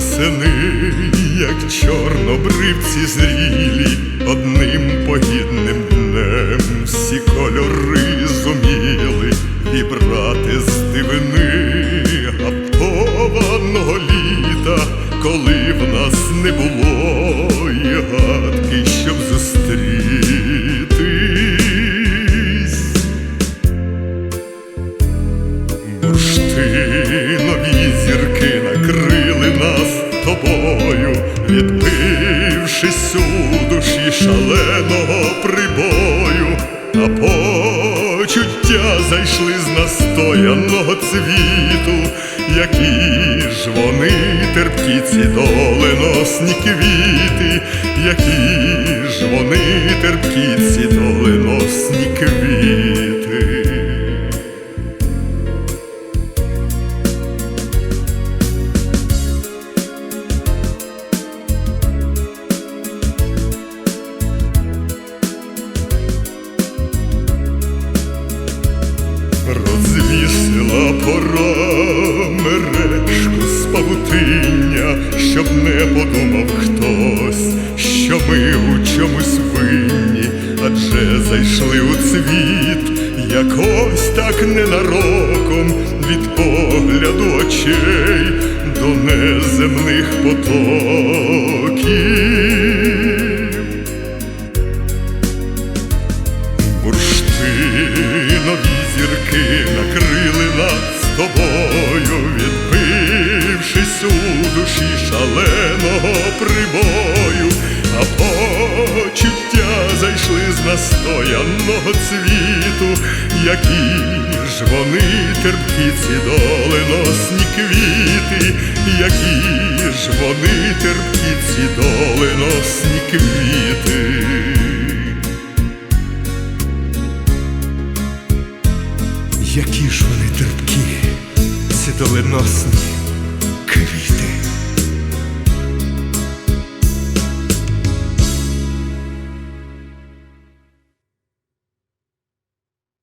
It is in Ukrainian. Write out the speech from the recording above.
восени, як чорнобривці зрілі, одним погідним днем всі кольори зуміли вібрати з дивини гаптованого літа, коли в нас не було і гадки, щоб зустрітись. Бурштинові тобою, відбившись у душі шаленого прибою, а почуття зайшли з настояного цвіту, які ж вони терпкі ці доленосні квіти, які ж вони терпкі ці доленосні Розвісила пора мережку з павутиння, щоб не подумав хтось, що ми у чомусь винні, адже зайшли у цвіт, якось так ненароком від погляду очей до неземних потоків. тобою, відбившись у душі шаленого прибою, а почуття зайшли з настояного цвіту, які ж вони терпкі ці доленосні квіти, які ж вони терпкі ці доленосні квіти. Які ж вони терпкі. přítel jednosní kvíty.